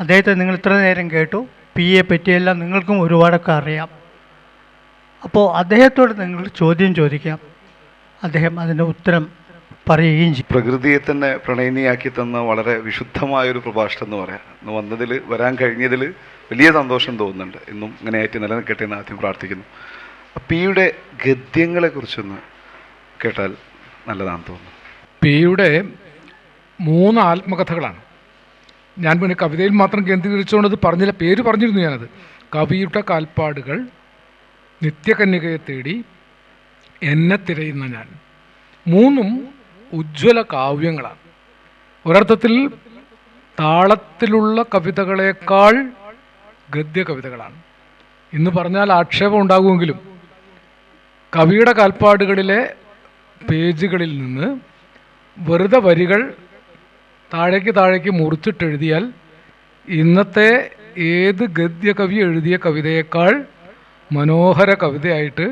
അദ്ദേഹത്തെ നിങ്ങൾ ഇത്ര നേരം കേട്ടു. പി എ പറ്റിയെല്ലാം നിങ്ങൾക്കും ഒരുപാടൊക്കെ അറിയാം. അപ്പോൾ അദ്ദേഹത്തോട് നിങ്ങൾ ചോദ്യം ചോദിക്കാം. അദ്ദേഹം അതിന്റെ ഉത്തരം പറയുകയും ചെയ്യും. പ്രകൃതിയെ തന്നെ പ്രണയിനിയാക്കി തന്ന വളരെ വിശുദ്ധമായൊരു പ്രഭാഷണം എന്ന് പറയാം. ഇന്ന് വന്നതിൽ വരാൻ കഴിഞ്ഞതിൽ വലിയ സന്തോഷം തോന്നുന്നുണ്ട്. ഇന്നും ഇങ്ങനെയായിട്ട് നിലനിൽക്കട്ടെ എന്ന് ആദ്യം പ്രാർത്ഥിക്കുന്നു. പിയുടെ ഗദ്യങ്ങളെ കുറിച്ചൊന്ന് കേട്ടാൽ നല്ലതാണെന്ന് തോന്നുന്നു. പിയുടെ മൂന്ന് ആത്മകഥകളാണ്. ഞാൻ പിന്നെ കവിതയിൽ മാത്രം കേന്ദ്രീകരിച്ചുകൊണ്ട് അത് പറഞ്ഞില്ല. പേര് പറഞ്ഞിരുന്നു ഞാനത്. കവിയുടെ കാൽപ്പാടുകൾ നിത്യകന്യകയെ തേടി എന്നെ തിരയുന്ന ഞാൻ. മൂന്നും ഉജ്ജ്വല കാവ്യങ്ങളാണ്. ഒരർത്ഥത്തിൽ താളത്തിലുള്ള കവിതകളേക്കാൾ ഗദ്യ കവിതകളാണ്. ഇന്ന് പറഞ്ഞാൽ ആക്ഷേപം ഉണ്ടാകുമെങ്കിലും കവിയുടെ കാൽപ്പാടുകളിലെ പേജുകളിൽ നിന്ന് വെറുതെ വരികൾ താഴേക്ക് താഴേക്ക് മുറിച്ചിട്ടെഴുതിയാൽ ഇന്നത്തെ ഏത് ഗദ്യകവി എഴുതിയ കവിതയേക്കാൾ മനോഹര കവിതയായിട്ട്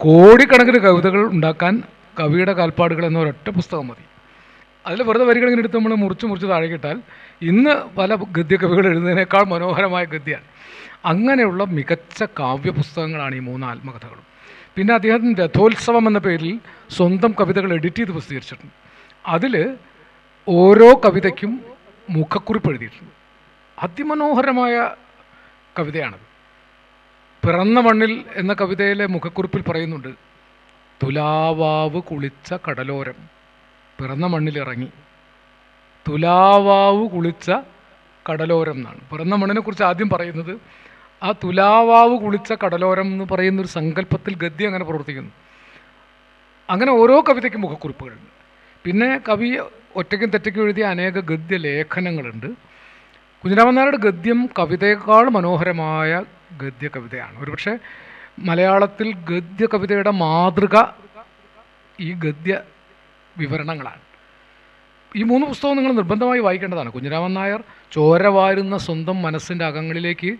കോടിക്കണക്കിന് കവിതകൾ ഉണ്ടാക്കാൻ കവിയുടെ കാൽപ്പാടുകൾ എന്ന ഒരൊറ്റ പുസ്തകം മതി. അതിൽ വെറുതെ വരികൾ ഇങ്ങനെ എടുത്ത് നമ്മൾ മുറിച്ച് മുറിച്ച് താഴേക്ക് ഇട്ടാൽ ഇന്ന് പല ഗദ്യകവികൾ എഴുതുന്നതിനേക്കാൾ മനോഹരമായ ഗദ്യമാണ് അങ്ങനെയുള്ള മികച്ച കാവ്യപുസ്തകങ്ങളാണ് ഈ മൂന്ന് ആത്മകഥകളും. പിന്നെ അദ്ദേഹം രഥോത്സവം എന്ന പേരിൽ സ്വന്തം കവിതകൾ എഡിറ്റ് ചെയ്ത് പ്രസിദ്ധീകരിച്ചിട്ടുണ്ട്. അതിൽ ഓരോ കവിതയ്ക്കും മുഖക്കുറിപ്പ് എഴുതിയിട്ടുണ്ട്. അതിമനോഹരമായ കവിതയാണത്. പിറന്ന മണ്ണിൽ എന്ന കവിതയിലെ മുഖക്കുറിപ്പിൽ പറയുന്നുണ്ട് തുലാവാവ് കുളിച്ച കടലോരം പിറന്ന മണ്ണിലിറങ്ങി തുലാവാവ് കുളിച്ച കടലോരം എന്നാണ്. പിറന്ന മണ്ണിനെക്കുറിച്ച് ആദ്യം പറയുന്നത് ആ തുലാവാവ് കുളിച്ച കടലോരം എന്ന് പറയുന്ന ഒരു സങ്കല്പത്തിൽ ഗദ്യം അങ്ങനെ പ്രവർത്തിക്കുന്നു. അങ്ങനെ ഓരോ കവിതയ്ക്കും മുഖക്കുറിപ്പുകളുണ്ട് പിന്നെ കവി ഒറ്റയ്ക്കും തെറ്റയ്ക്കും എഴുതിയ അനേക ഗദ്യ ലേഖനങ്ങളുണ്ട്. കുഞ്ഞിരാമൻ നായരുടെ ഗദ്യം കവിതയേക്കാൾ മനോഹരമായ ഗദ്യ കവിതയാണ്. ഒരുപക്ഷെ മലയാളത്തിൽ ഗദ്യ കവിതയുടെ മാതൃക ഈ ഗദ്യ വിവരണങ്ങളാണ്. ഈ മൂന്ന് പുസ്തകവും നിങ്ങൾ നിർബന്ധമായി വായിക്കേണ്ടതാണ്. കുഞ്ഞിരാമൻ നായർ ചോര വാരുന്ന സ്വന്തം മനസ്സിന്റെ അകങ്ങളിലേക്ക്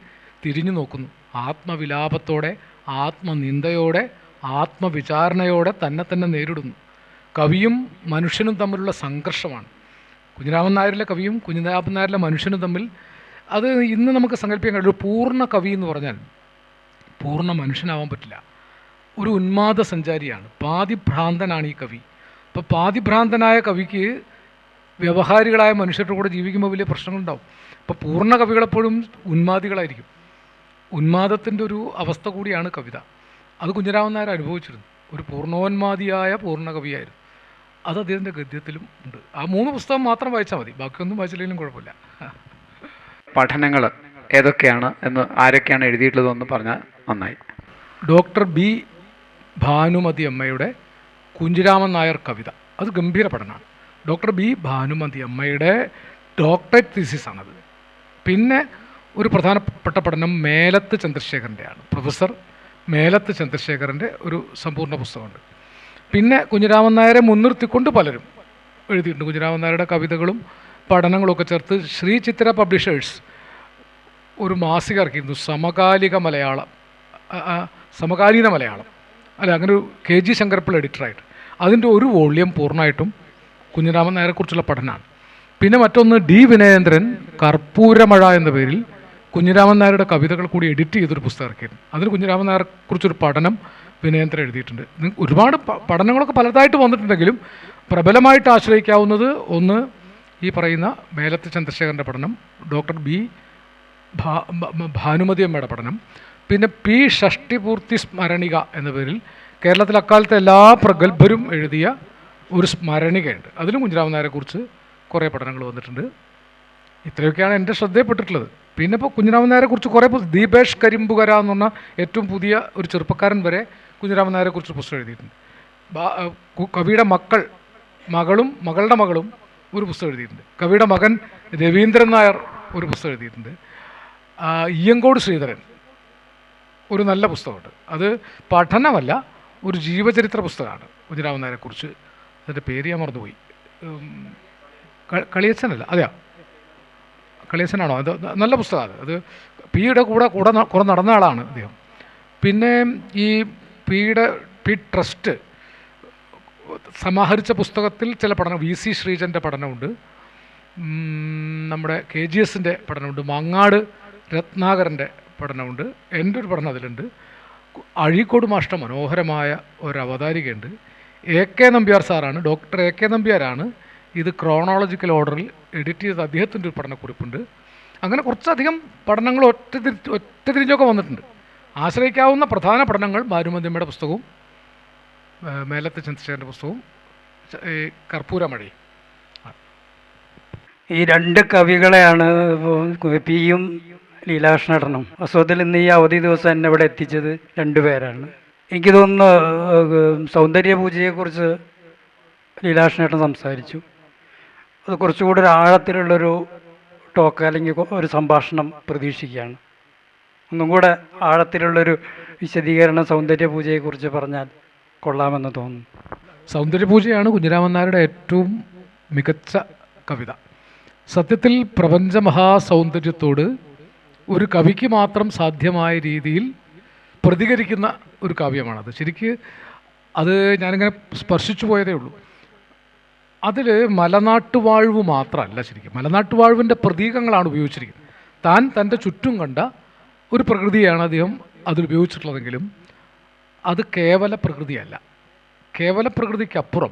തിരിഞ്ഞു നോക്കുന്നു. ആത്മവിലാപത്തോടെ ആത്മനിന്ദയോടെ ആത്മവിചാരണയോടെ തന്നെ തന്നെ നേരിടുന്നു. കവിയും മനുഷ്യനും തമ്മിലുള്ള സംഘർഷമാണ്. കുഞ്ഞിരാമൻ നായരിലെ കവിയും കുഞ്ഞിരാമൻ നായരിലെ മനുഷ്യനും തമ്മിൽ അത് ഇന്ന് നമുക്ക് സങ്കല്പിക്കാൻ കഴിയും. ഒരു പൂർണ കവി എന്ന് പറഞ്ഞാൽ പൂർണ മനുഷ്യനാവാൻ പറ്റില്ല. ഒരു ഉന്മാദ സഞ്ചാരിയാണ്. പാതിഭ്രാന്തനാണ് ഈ കവി. അപ്പോൾ പാതിഭ്രാന്തനായ കവിക്ക് വ്യവഹാരികളായ മനുഷ്യരുടെ കൂടെ ജീവിക്കുമ്പോൾ വലിയ പ്രശ്നങ്ങളുണ്ടാവും. അപ്പോൾ പൂർണ കവികളെപ്പോഴും ഉന്മാദികളായിരിക്കും. ഉന്മാദത്തിന്റെ ഒരു അവസ്ഥ കൂടിയാണ് കവിത. അത് കുഞ്ഞിരാമൻ നായർ അനുഭവിച്ചിരുന്നു. ഒരു പൂർണോന്മാദിയായ പൂർണ കവിയായിരുന്നു. അത് അദ്ദേഹത്തിന്റെ ഗദ്യത്തിലും ഉണ്ട്. ആ മൂന്ന് പുസ്തകം മാത്രം വായിച്ചാൽ മതി. ബാക്കിയൊന്നും വായിച്ചില്ലെങ്കിലും കുഴപ്പമില്ല. പഠനങ്ങൾ ഏതൊക്കെയാണ് എന്ന് ആരൊക്കെയാണ് എഴുതിയിട്ടുള്ളതെന്ന് പറഞ്ഞാൽ നന്നായി. ഡോക്ടർ ബി ഭാനുമതി അമ്മയുടെ കുഞ്ചിരാമൻ നായർ കവിത. അത് ഗംഭീര പഠനമാണ്. ഡോക്ടർ ബി ഭാനുമതി അമ്മയുടെ ഡോക്ടറേറ്റ് തീസിസാണത് പിന്നെ ഒരു പ്രധാനപ്പെട്ട പഠനം മേലത്ത് ചന്ദ്രശേഖരന്റെയാണ് പ്രൊഫസർ മേലത്ത് ചന്ദ്രശേഖരന്റെ ഒരു സമ്പൂർണ പുസ്തകമുണ്ട്. പിന്നെ കുഞ്ഞിരാമൻ നായരെ മുൻനിർത്തിക്കൊണ്ട് പലരും എഴുതിയിട്ടുണ്ട്. കുഞ്ഞിരാമൻ നായരുടെ കവിതകളും പഠനങ്ങളും ഒക്കെ ചേർത്ത് ശ്രീ ചിത്ര പബ്ലിഷേഴ്സ് ഒരു മാസിക ഇറക്കിയിരുന്നു. സമകാലിക മലയാളം സമകാലീന മലയാളം. അല്ല അങ്ങനെ ഒരു കെ ജി ശങ്കരപ്പിള്ള എഡിറ്ററായിട്ട്. അതിന്റെ ഒരു വോള്യം പൂർണമായിട്ടും കുഞ്ഞിരാമൻ നായരെക്കുറിച്ചുള്ള പഠനമാണ്. പിന്നെ മറ്റൊന്ന് ഡി വിനയേന്ദ്രൻ കർപ്പൂരമഴ എന്ന പേരിൽ കുഞ്ഞിരാമൻ നായരുടെ കവിതകൾ കൂടി എഡിറ്റ് ചെയ്തൊരു പുസ്തകം ഇറക്കിയിരുന്നു. അതിന് കുഞ്ഞിരാമൻ നായരെക്കുറിച്ചൊരു പഠനം വിനയേന്ദ്രൻ എഴുതിയിട്ടുണ്ട്. ഒരുപാട് പഠനങ്ങളൊക്കെ പലതായിട്ട് വന്നിട്ടുണ്ടെങ്കിലും പ്രബലമായിട്ട് ആശ്രയിക്കാവുന്നത് ഒന്ന് ഈ പറയുന്ന മേലത്ത് ചന്ദ്രശേഖരന്റെ പഠനം ഡോക്ടർ ബി ഭാനുമതി അമ്മയുടെ പഠനം പിന്നെ പി ഷഷ്ടിപൂർത്തി സ്മരണിക എന്ന പേരിൽ കേരളത്തിൽ അക്കാലത്തെ എല്ലാ പ്രഗത്ഭരും എഴുതിയ ഒരു സ്മരണികയുണ്ട്. അതിലും കുഞ്ഞിരാമൻ നായരെക്കുറിച്ച് കുറേ പഠനങ്ങൾ വന്നിട്ടുണ്ട്. ഇത്രയൊക്കെയാണ് എന്റെ ശ്രദ്ധയിൽപ്പെട്ടിട്ടുള്ളത് പിന്നെ ഇപ്പോൾ കുഞ്ഞിരാമൻ നായരെക്കുറിച്ച് കുറേ ദീപേഷ് കരിമ്പുകര എന്ന് പറഞ്ഞ ഏറ്റവും പുതിയ ഒരു ചെറുപ്പക്കാരൻ വരെ കുഞ്ഞിരാമൻ നായരെക്കുറിച്ച് പുസ്തകം എഴുതിയിട്ടുണ്ട്. കവിയുടെ മക്കൾ മകളും മകളുടെ മകളും ഒരു പുസ്തകം എഴുതിയിട്ടുണ്ട്. കവിയുടെ മകൻ രവീന്ദ്രൻ നായർ ഒരു പുസ്തകം എഴുതിയിട്ടുണ്ട്. ഇയ്യങ്കോട് ശ്രീധരൻ ഒരു നല്ല പുസ്തകമുണ്ട്. അത് പഠനമല്ല ഒരു ജീവചരിത്ര പുസ്തകമാണ് കുഞ്ഞിരാമൻ നായരെക്കുറിച്ച് അതിന്റെ പേര് ഞാൻ മറന്നുപോയി. കളിയച്ചനല്ല അതെയാ? കളിയച്ചനാണോ അത് നല്ല പുസ്തകമാണ്. അത് പിയുടെ കൂടെ കൂടെ കുറെ നടന്ന ആളാണ് അദ്ദേഹം. പിന്നെ ഈ പിയുടെ പി ട്രസ്റ്റ് സമാഹരിച്ച പുസ്തകത്തിൽ ചില പഠനം വി സി ശ്രീജന്റെ പഠനമുണ്ട്. നമ്മുടെ കെ ജി എസിന്റെ പഠനമുണ്ട്. മങ്ങാട് രത്നാകരന്റെ പഠനമുണ്ട്. എന്റെ ഒരു പഠനം അതിലുണ്ട്. അഴീക്കോട് മാഷ്ട മനോഹരമായ ഒരു അവതാരികയുണ്ട്. എ കെ നമ്പ്യാർ സാറാണ്. ഡോക്ടർ എ കെ നമ്പ്യാരാണ്. ഇത് ക്രോണോളജിക്കൽ ഓർഡറിൽ എഡിറ്റ് ചെയ്ത അദ്ദേഹത്തിന്റെ ഒരു പഠനക്കുറിപ്പുണ്ട്. അങ്ങനെ കുറച്ചധികം പഠനങ്ങൾ ഒറ്റ ഒറ്റ തിരിഞ്ഞൊക്കെ വന്നിട്ടുണ്ട്. ആശ്രയിക്കാവുന്ന പ്രധാന പഠനങ്ങൾ ഭാനുമതിയമ്മയുടെ പുസ്തകവും മേലത്തെ ചന്ദ്രശേഖരന്റെ പുസ്തകവും ഈ കർപ്പൂരമഴയും ഈ രണ്ട് കവികളെയാണ് പിയും ലീലാകൃഷ്ണേട്ടനും വാസ്തവത്തിൽ ഇന്ന് ഈ അവധി ദിവസം എന്നെ ഇവിടെ എത്തിച്ചത് രണ്ടുപേരാണ് എനിക്ക് തോന്നുന്നു സൗന്ദര്യ പൂജയെക്കുറിച്ച് ലീലാകൃഷ്ണേട്ടൻ സംസാരിച്ചു. അത് കുറച്ചുകൂടി ഒരു ആഴത്തിലുള്ളൊരു ടോക്ക് അല്ലെങ്കിൽ ഒരു സംഭാഷണം പ്രതീക്ഷിക്കുകയാണ്. ഒന്നും കൂടെ ആഴത്തിലുള്ളൊരു വിശദീകരണം സൗന്ദര്യ പൂജയെക്കുറിച്ച് പറഞ്ഞാൽ കൊള്ളാമെന്ന് തോന്നുന്നു. സൗന്ദര്യ പൂജയാണ് കുഞ്ഞിരാമൻ നായരുടെ ഏറ്റവും മികച്ച കവിത. സത്യത്തിൽ പ്രപഞ്ച മഹാസൗന്ദര്യത്തോട് ഒരു കവിക്ക് മാത്രം സാധ്യമായ രീതിയിൽ പ്രതികരിക്കുന്ന ഒരു കാവ്യമാണത്. ശരിക്ക് അത് ഞാനിങ്ങനെ സ്പർശിച്ചു പോയതേ ഉള്ളൂ. അതിൽ മലനാട്ടുവാഴ്വ് മാത്രമല്ല ശരിക്കും. മലനാട്ടുവാഴ്വിന്റെ പ്രതീകങ്ങളാണ് ഉപയോഗിച്ചിരിക്കുന്നത്. താൻ തന്റെ ചുറ്റും കണ്ട ഒരു പ്രകൃതിയാണ് അദ്ദേഹം അതിൽ ഉപയോഗിച്ചിട്ടുള്ളതെങ്കിലും അത് കേവല പ്രകൃതിയല്ല. കേവല പ്രകൃതിക്കപ്പുറം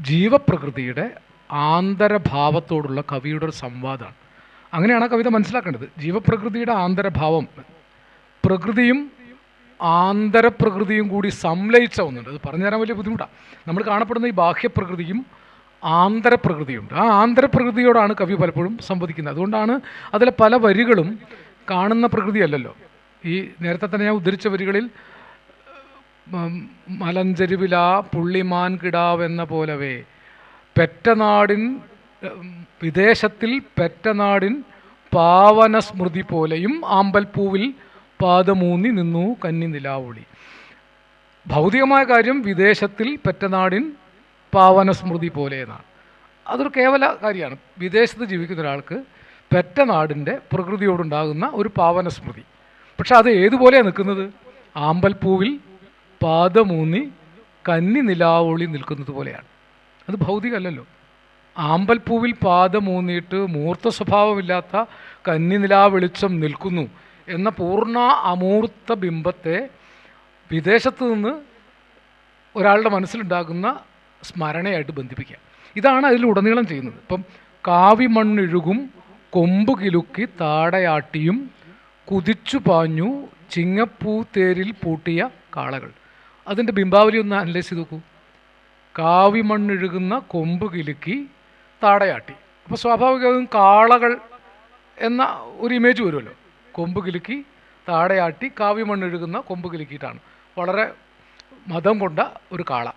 ജീവപ്രകൃതിയുടെ ആന്തരഭാവത്തോടുള്ള കവിയുടെ ഒരു സംവാദമാണ്. അങ്ങനെയാണ് കവിത മനസ്സിലാക്കേണ്ടത്. ജീവപ്രകൃതിയുടെ ആന്തരഭാവം പ്രകൃതിയും ആന്തരപ്രകൃതിയും കൂടി സംലയിച്ച ഒന്നുണ്ട്. അത് പറഞ്ഞു തരാൻ വലിയ ബുദ്ധിമുട്ടാണ് നമ്മൾ കാണപ്പെടുന്ന ഈ ബാഹ്യപ്രകൃതിയും ആന്തരപ്രകൃതിയുണ്ട്. ആ ആന്തരപ്രകൃതിയോടാണ് കവി പലപ്പോഴും സംവദിക്കുന്നത്. അതുകൊണ്ടാണ് അതിലെ പല വരികളും കാണുന്ന പ്രകൃതിയല്ലല്ലോ. ഈ നേരത്തെ തന്നെ ഞാൻ ഉദ്ധരിച്ച വരികളിൽ മലഞ്ചെരുവില പുള്ളിമാൻ കിടാവെന്ന പോലവേ പെറ്റനാടിൻ വിദേശത്തിൽ പെറ്റനാടിൻ പാവന സ്മൃതി പോലെയും ആമ്പൽപ്പൂവിൽ പാദമൂന്നി നിന്നു കന്നി നിലാവൊളി. ഭൗതികമായ കാര്യം വിദേശത്തിൽ പെറ്റനാടിൻ പാവന സ്മൃതി പോലെ എന്നാണ് അതൊരു കേവല കാര്യമാണ്. വിദേശത്ത് ജീവിക്കുന്ന ഒരാൾക്ക് പെറ്റ നാടിന്റെ പ്രകൃതിയോടുണ്ടാകുന്ന ഒരു പാവന സ്മൃതി പക്ഷെ അത് ഏതുപോലെയാണ് നിൽക്കുന്നത്? ആമ്പൽപ്പൂവിൽ പാദമൂന്നി കന്നി നിലാവൊളി നിൽക്കുന്നത് പോലെയാണ്. അത് ഭൗതികമല്ലല്ലോ ആമ്പൽപ്പൂവിൽ പാദമൂന്നിയിട്ട് മൂർത്ത സ്വഭാവമില്ലാത്ത കന്നി നിലാ വെളിച്ചം നിൽക്കുന്നു എന്ന പൂർണ അമൂർത്ത ബിംബത്തെ വിദേശത്ത് നിന്ന് ഒരാളുടെ മനസ്സിലുണ്ടാകുന്ന സ്മരണയായിട്ട് ബന്ധിപ്പിക്കുക. ഇതാണ് അതിലുടനീളം ചെയ്യുന്നത്. ഇപ്പം കാവി മണ്ണിഴുകും കൊമ്പ് കിലുക്കി താടയാട്ടിയും കുതിച്ചു പാഞ്ഞു ചിങ്ങപ്പൂ തേരിൽ പൂട്ടിയ കാളകൾ. അതിന്റെ ബിംബാവലി ഒന്ന് അനലൈസ് ചെയ്ത് നോക്കൂ. കാവിമണ്ണിഴുകുന്ന കൊമ്പ് കിലുക്കി താടയാട്ടി. അപ്പോൾ സ്വാഭാവികവും കാളകൾ എന്ന ഒരു ഇമേജ് വരുമല്ലോ. കൊമ്പ് കിലുക്കി താടയാട്ടി കാവ്യമണ്ണെഴുകുന്ന കൊമ്പ് കിലുക്കിയിട്ടാണ്. വളരെ മതം കൊണ്ട ഒരു കാള.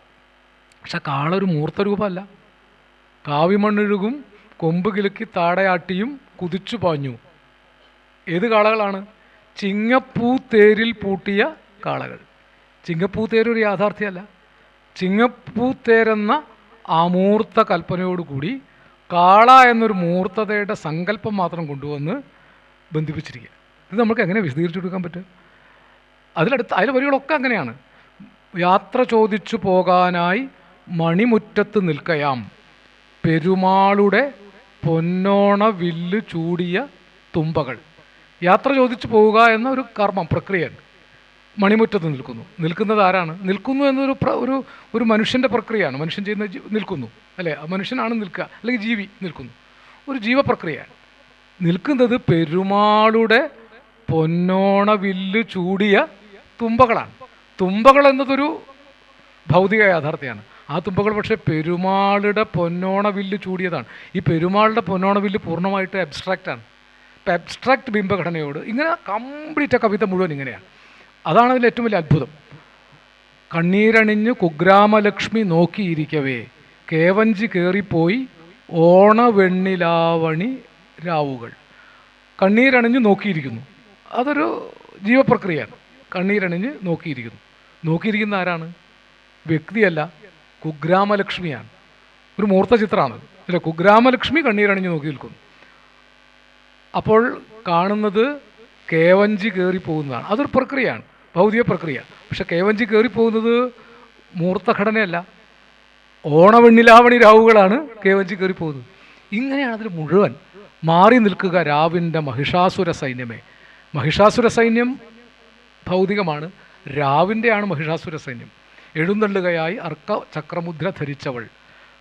പക്ഷെ കാള ഒരു മൂർത്ത രൂപമല്ല. കാവ്യമണ്ണിഴുകും കൊമ്പ് കിലുക്കി താടയാട്ടിയും കുതിച്ചു പാഞ്ഞു. ഏത് കാളകളാണ്? ചിങ്ങപ്പൂ തേരിൽ പൂട്ടിയ കാളകൾ. ചിങ്ങപ്പൂ തേര് ഒരു യാഥാർത്ഥ്യമല്ല. ചിങ്ങപ്പൂ തേരെന്ന അമൂർത്ത കൽപ്പനയോടുകൂടി കാള എന്നൊരു മൂർത്തതയുടെ സങ്കല്പം മാത്രം കൊണ്ടുവന്ന് ബന്ധിപ്പിച്ചിരിക്കുക. ഇത് നമുക്ക് എങ്ങനെ വിശദീകരിച്ചു കൊടുക്കാൻ പറ്റും? അതിലടുത്ത് അതിലെ വരികളൊക്കെ അങ്ങനെയാണ്. യാത്ര ചോദിച്ചു പോകാനായി മണിമുറ്റത്ത് നിൽക്കയാം. പെരുമാളുടെ പൊന്നോണ വില്ല് ചൂടിയ തുമ്പകൾ. യാത്ര ചോദിച്ചു പോവുക എന്ന ഒരു കർമ്മം പ്രക്രിയയാണ് മണിമുറ്റത്ത് നിൽക്കുന്നു. നിൽക്കുന്നത് ആരാണ്? നിൽക്കുന്നു എന്നൊരു ഒരു ഒരു മനുഷ്യന്റെ പ്രക്രിയയാണ്. മനുഷ്യൻ ചെയ്യുന്ന നിൽക്കുന്നു. അല്ലേ? മനുഷ്യനാണ് നിൽക്കുക. അല്ലെങ്കിൽ ജീവി നിൽക്കുന്നു. ഒരു ജീവപ്രക്രിയയാണ് നിൽക്കുന്നത് പെരുമാളുടെ പൊന്നോണ വില്ല് ചൂടിയ തുമ്പകളാണ്. തുമ്പകൾ എന്നതൊരു ഭൗതിക യാഥാർത്ഥ്യമാണ്. ആ തുമ്പകൾ പക്ഷേ പെരുമാളുടെ പൊന്നോണ വില്ല് ചൂടിയതാണ്. ഈ പെരുമാളുടെ പൊന്നോണ വില്ല് പൂർണമായിട്ട് അബ്സ്ട്രാക്റ്റാണ് ഇപ്പം അബ്സ്ട്രാക്ട് ബിംബഘടനയോട് ഇങ്ങനെ കംപ്ലീറ്റ് കവിത മുഴുവൻ ഇങ്ങനെയാണ്. അതാണ് അതിൽ ഏറ്റവും വലിയ അത്ഭുതം. കണ്ണീരണിഞ്ഞ് കുഗ്രാമലക്ഷ്മി നോക്കിയിരിക്കവേ കേവഞ്ചി കയറിപ്പോയി ഓണവെണ്ണിലാവണി രാവുകൾ. കണ്ണീരണിഞ്ഞ് നോക്കിയിരിക്കുന്നു. അതൊരു ജീവപ്രക്രിയയാണ്. കണ്ണീരണിഞ്ഞ് നോക്കിയിരിക്കുന്നു. നോക്കിയിരിക്കുന്ന ആരാണ്? വ്യക്തിയല്ല. കുഗ്രാമലക്ഷ്മിയാണ്. ഒരു മൂർത്ത ചിത്രമാണ് അല്ലെ കുഗ്രാമലക്ഷ്മി കണ്ണീരണിഞ്ഞ് നോക്കി നിൽക്കുന്നു. അപ്പോൾ കാണുന്നത് കേവഞ്ചി കയറി പോകുന്നതാണ്. അതൊരു പ്രക്രിയയാണ്. ഭൗതിക പ്രക്രിയ. പക്ഷെ കേവഞ്ചി കയറി പോകുന്നത് മൂർത്ത ഘടനയല്ല ഓണവെണ്ണിലാവണി രാവുകളാണ് കേവഞ്ചി കയറി പോകുന്നത്. ഇങ്ങനെയാണ് അതിൽ മുഴുവൻ മാറി നിൽക്കുക രാവിന്റെ മഹിഷാസുര സൈന്യമേ. മഹിഷാസുര സൈന്യം ഭൗതികമാണ്. രാവിന്റെയാണ് മഹിഷാസുര സൈന്യം. എഴുന്നള്ളുകയായി അർക്ക ചക്രമുദ്ര ധരിച്ചവൾ.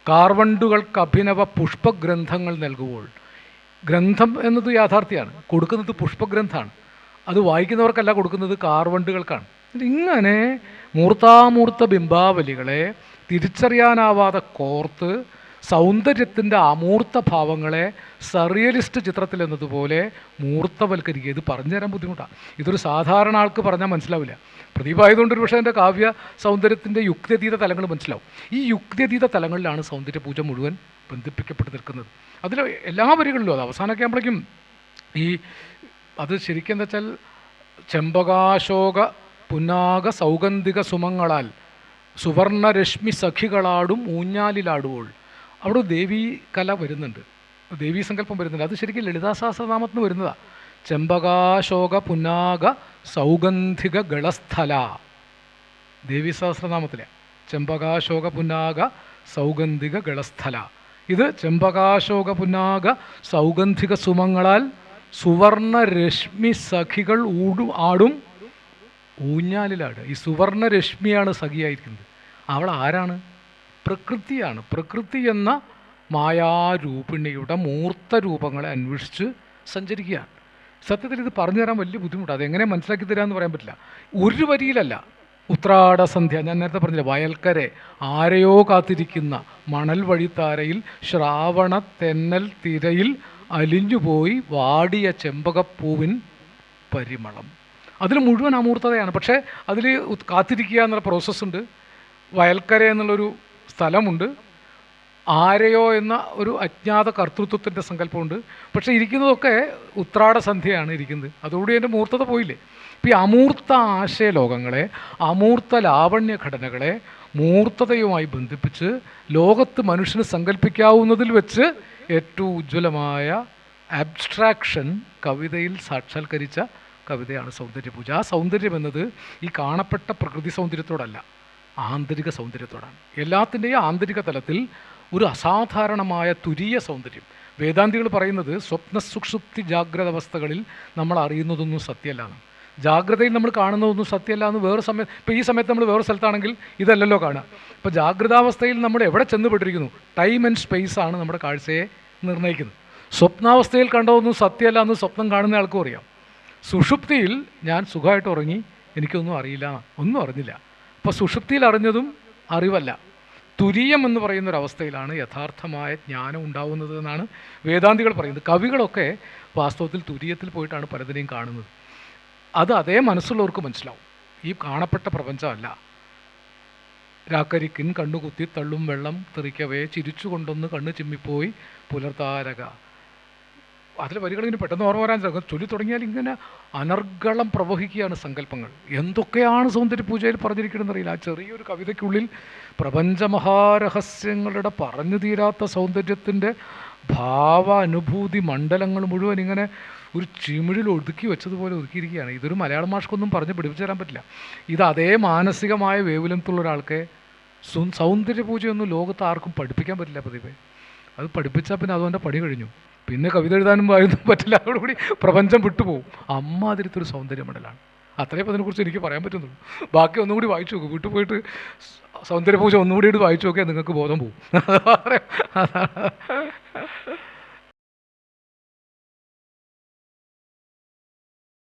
കാർവണ്ടുകൾക്ക് അഭിനവ പുഷ്പഗ്രന്ഥങ്ങൾ നൽകുമ്പോൾ ഗ്രന്ഥം എന്നത് യാഥാർത്ഥ്യമാണ് കൊടുക്കുന്നത് പുഷ്പഗ്രന്ഥമാണ് അത് വായിക്കുന്നവർക്കല്ല കൊടുക്കുന്നത് കാർവണ്ടുകൾക്കാണ്. ഇങ്ങനെ മൂർത്താമൂർത്ത ബിംബാവലികളെ തിരിച്ചറിയാനാവാതെ കോർത്ത് സൗന്ദര്യത്തിന്റെ അമൂർത്ത ഭാവങ്ങളെ സറിയലിസ്റ്റ് ചിത്രത്തിൽ എന്നതുപോലെ മൂർത്തവൽക്കരിക്കുക. ഇത് പറഞ്ഞു തരാൻ ബുദ്ധിമുട്ടാണ് ഇതൊരു സാധാരണ ആൾക്ക് പറഞ്ഞാൽ മനസ്സിലാവില്ല. പ്രദീപായതുകൊണ്ട് ഒരു പക്ഷേ എന്റെ കാവ്യ സൗന്ദര്യത്തിന്റെ യുക്തിയതീത തലങ്ങൾ മനസ്സിലാവും. ഈ യുക്തിയതീത തലങ്ങളിലാണ് സൗന്ദര്യപൂജ മുഴുവൻ ബന്ധിപ്പിക്കപ്പെട്ട് നിൽക്കുന്നത്. അതിൽ എല്ലാ വരികളിലും അത് അവസാനമൊക്കെ ആകുമ്പോഴേക്കും ഈ അത് ശരിക്കും എന്താ വെച്ചാൽ ചെമ്പകാശോക പുന്നാക സൗഗന്ധിക സുമങ്ങളാൽ സുവർണരശ്മി സഖികളാടും ഊഞ്ഞാലിലാടുമ്പോൾ അവിടെ ദേവീ കല വരുന്നുണ്ട്. ദേവീ സങ്കല്പം വരുന്നുണ്ട്. അത് ശരിക്കും ലളിതാ സഹസ്രനാമത്തിന് വരുന്നതാണ് ചെമ്പകാശോക പുന്നാക സൗഗന്ധിക ഗളസ്ഥല. ദേവി സഹസ്രനാമത്തിലെ ചെമ്പകാശോക പുന്നാക സൗഗന്ധിക ഗളസ്ഥല. ഇത് ചെമ്പകാശോക പുന്നാക സൗഗന്ധിക സുമങ്ങളാൽ സുവർണ രശ്മി സഖികൾ ഊടും ആടും ഊഞ്ഞാലിലാട് ഈ സുവർണ രശ്മിയാണ് സഖിയായിരിക്കുന്നത്. അവൾ ആരാണ്? പ്രകൃതിയാണ്. പ്രകൃതി എന്ന മായാരൂപിണിയുടെ മൂർത്ത രൂപങ്ങളെ അന്വേഷിച്ച് സഞ്ചരിക്കുകയാണ്. സത്യത്തിൽ ഇത് പറഞ്ഞു തരാൻ വലിയ ബുദ്ധിമുട്ടാണ്. അതെങ്ങനെ മനസ്സിലാക്കി തരാമെന്ന് പറയാൻ പറ്റില്ല. ഒരു വരിയിലല്ല. ഉത്രാട സന്ധ്യ ഞാൻ നേരത്തെ പറഞ്ഞില്ല വയൽക്കരെ ആരെയോ കാത്തിരിക്കുന്ന മണൽ വഴിത്താരയിൽ ശ്രാവണ തെന്നൽ തിരയിൽ അലിഞ്ഞുപോയി വാടിയ ചെമ്പകപ്പൂവിൻ പരിമളം. അതിൽ മുഴുവൻ അമൂർത്തതയാണ്. പക്ഷേ അതിൽ കാത്തിരിക്കുക എന്നുള്ള പ്രോസസ്സുണ്ട് വയൽക്കര എന്നുള്ളൊരു സ്ഥലമുണ്ട്. ആരെയോ എന്ന ഒരു അജ്ഞാത കർത്തൃത്വത്തിന്റെ സങ്കല്പമുണ്ട്. പക്ഷേ ഇരിക്കുന്നതൊക്കെ ഉത്രാട സന്ധ്യയാണ് ഇരിക്കുന്നത്. അതോടുകൂടി എന്റെ മൂർത്തത പോയില്ലേ? ഇപ്പം ഈ അമൂർത്ത ആശയലോകങ്ങളെ അമൂർത്ത ലാവണ്യ ഘടനകളെ മൂർത്തതയുമായി ബന്ധിപ്പിച്ച് ലോകത്ത് മനുഷ്യന് സങ്കല്പിക്കാവുന്നതിൽ വെച്ച് ഏറ്റവും ഉജ്ജ്വലമായ ആബ്സ്ട്രാക്ഷൻ കവിതയിൽ സാക്ഷാത്കരിച്ച കവിതയാണ് സൗന്ദര്യപൂജ. ആ സൗന്ദര്യം എന്നത് ഈ കാണപ്പെട്ട പ്രകൃതി സൗന്ദര്യത്തോടല്ല. ആന്തരിക സൗന്ദര്യത്തോടാണ്. എല്ലാത്തിന്റെയും ആന്തരിക തലത്തിൽ ഒരു അസാധാരണമായ തുരിയ സൗന്ദര്യം. വേദാന്തികൾ പറയുന്നത് സ്വപ്ന സുഷുപ്തി ജാഗ്രത അവസ്ഥകളിൽ നമ്മൾ അറിയുന്നതൊന്നും സത്യമല്ലാന്ന് ജാഗ്രതയിൽ നമ്മൾ കാണുന്നതൊന്നും സത്യമല്ല എന്ന് വേറെ സമയത്ത് ഇപ്പോൾ ഈ സമയത്ത് നമ്മൾ വേറെ സ്ഥലത്താണെങ്കിൽ ഇതല്ലല്ലോ കാണുക. ഇപ്പോൾ ജാഗ്രതാവസ്ഥയിൽ നമ്മൾ എവിടെ ചെന്നുപെട്ടിരിക്കുന്നു? ടൈം ആൻഡ് സ്പേസ് ആണ് നമ്മുടെ കാഴ്ചയെ നിർണയിക്കുന്നത്. സ്വപ്നാവസ്ഥയിൽ കണ്ടതൊന്നും സത്യമല്ല എന്ന് സ്വപ്നം കാണുന്ന ആൾക്കും അറിയാം. സുഷുപ്തിയിൽ ഞാൻ സുഖമായിട്ട് ഉറങ്ങി എനിക്കൊന്നും അറിയില്ല ഒന്നും അറിഞ്ഞില്ല. അപ്പോൾ സുഷുപ്തിയിൽ അറിഞ്ഞതും അറിവല്ല. തുരീയം എന്ന് പറയുന്ന ഒരു അവസ്ഥയിലാണ് യഥാർത്ഥമായ ജ്ഞാനം ഉണ്ടാവുന്നത് എന്നാണ് വേദാന്തികൾ പറയുന്നത്. കവികളൊക്കെ വാസ്തവത്തിൽ തുരീയത്തിൽ പോയിട്ടാണ് പലതിനെയും കാണുന്നത്. അത് അതേ മനസ്സുള്ളവർക്ക് മനസ്സിലാവും. ഈ കാണപ്പെട്ട പ്രപഞ്ചമല്ല. രാക്കരിക്കിൻ കണ്ണുകുത്തി തള്ളും വെള്ളം തെറിക്കവേ ചിരിച്ചുകൊണ്ടൊന്ന് കണ്ണ് ചിമ്മിപ്പോയി പുലർത്താരക. അതിലെ വരികളിങ്ങനെ പെട്ടെന്ന് ഓർമ്മ വരാൻ തുടങ്ങും ചൊല്ലി തുടങ്ങിയാൽ ഇങ്ങനെ അനർഗളം പ്രവഹിക്കുകയാണ് സങ്കല്പങ്ങൾ. എന്തൊക്കെയാണ് സൗന്ദര്യ പൂജയിൽ പറഞ്ഞിരിക്കണമെന്ന് അറിയില്ല. ആ ചെറിയൊരു കവിതയ്ക്കുള്ളിൽ പ്രപഞ്ചമഹാരഹസ്യങ്ങളുടെ പറഞ്ഞു തീരാത്ത സൗന്ദര്യത്തിന്റെ ഭാവ അനുഭൂതി മണ്ഡലങ്ങൾ മുഴുവൻ ഇങ്ങനെ ഒരു ചിമിഴിൽ ഒതുക്കി വെച്ചതുപോലെ ഒതുക്കിയിരിക്കുകയാണ്. ഇതൊരു മലയാള മാഷ്കൊന്നും പറഞ്ഞ് പിടിപ്പിച്ചു തരാൻ പറ്റില്ല. ഇത് അതേ മാനസികമായ വേവുലത്തുള്ള ഒരാൾക്ക് സൗന്ദര്യ പൂജയൊന്നും ലോകത്ത് ആർക്കും പഠിപ്പിക്കാൻ പറ്റില്ല പതിവേ. അത് പഠിപ്പിച്ചാൽ പിന്നെ അതുകൊണ്ട് പടി കഴിഞ്ഞു. പിന്നെ കവിത എഴുതാനും വായൊന്നും പറ്റില്ല. അതോടുകൂടി പ്രപഞ്ചം വിട്ടുപോകും. അമ്മാതിരത്തൊരു സൗന്ദര്യമണ്ഡലാണ് അത്രയും അതിനെക്കുറിച്ച് എനിക്ക് പറയാൻ പറ്റുന്നുള്ളൂ. ബാക്കി ഒന്നുകൂടി വായിച്ചു നോക്കും. വീട്ടിൽ പോയിട്ട് സൗന്ദര്യപൂജ ഒന്നുകൂടി വായിച്ചു നോക്കിയാൽ നിങ്ങൾക്ക് ബോധം പോകും അതാണ്.